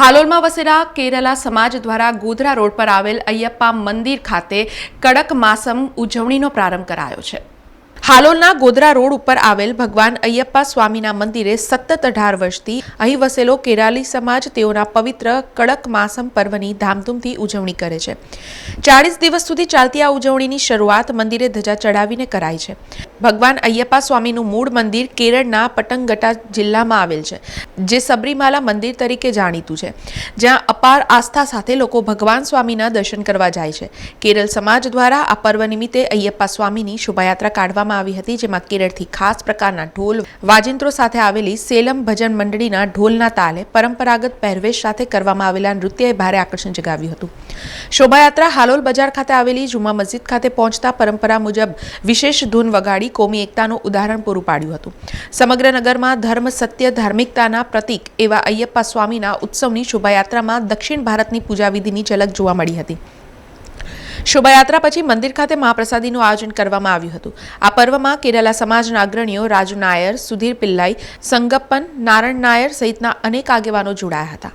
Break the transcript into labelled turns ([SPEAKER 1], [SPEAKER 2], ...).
[SPEAKER 1] હાલોલમાં વસેલા કેરલા સમાજ દ્વારા ગોધરા રોડ પર આવેલ અયપ્પા મંદિર ખાતે કડક માસમ ઉજવણીનો પ્રારંભ કરાયો છે. હાલોલના ગોધરા રોડ ઉપર આવેલ ભગવાન અયપ્પા સ્વામીના મંદિરે સતત અઢાર વર્ષથી અહીં વસેલો કેરાલી સમાજ તેઓના પવિત્ર કડક માસમ પર્વની ધામધૂમથી ઉજવણી કરે છે. ચાળીસ દિવસ સુધી ચાલતી આ ઉજવણીની શરૂઆત મંદિરે ધજા ચડાવીને કરાય છે. ભગવાન અયપ્પા સ્વામીનું મૂળ મંદિર કેરળના પટંગટા જિલ્લામાં આવેલ છે, જે સબરીમાલા મંદિર તરીકે જાણીતું છે. જ્યાં અપાર આસ્થા સાથે લોકો ભગવાન સ્વામીના દર્શન કરવા જાય છે. કેરળ સમાજ દ્વારા આ પર્વ નિમિત્તે અયપ્પા સ્વામીની શોભાયાત્રા કાઢવામાં આવી હતી, જેમાં કેરળથી ખાસ પ્રકારના ઢોલ, વાજિંત્રો સાથે આવેલી સેલમ ભજન મંડળીના ઢોલના તાલે પરંપરાગત પહેરવેશ સાથે કરવામાં આવેલા નૃત્યએ ભારે આકર્ષણ જગાવ્યું હતું. શોભાયાત્રા હાલોલ બજાર ખાતે આવેલી જુમા મસ્જિદ ખાતે પહોંચતા પરંપરા મુજબ વિશેષ ધૂન વગાડી કોમી એકતાનું ઉદાહરણ પૂરું પાડ્યું હતું. સમગ્ર નગરમાં ધર્મ, સત્ય, ધાર્મિકતાના પ્રતીક એવા અયપ્પા સ્વામીના ઉત્સવની શોભાયાત્રામાં દક્ષિણ ભારતની પૂજાવિધિની ઝલક જોવા મળી હતી. શોભાયાત્રા પછી મંદિર ખાતે મહાપ્રસાદીનું આયોજન કરવામાં આવ્યું હતું. આ પર્વમાં કેરાલા સમાજના અગ્રણીઓ રાજુ નાયર, સુધીર પિલ્લાઈ, સંગપ્પન નારણ નાયર સહિતના અનેક આગેવાનો જોડાયા હતા.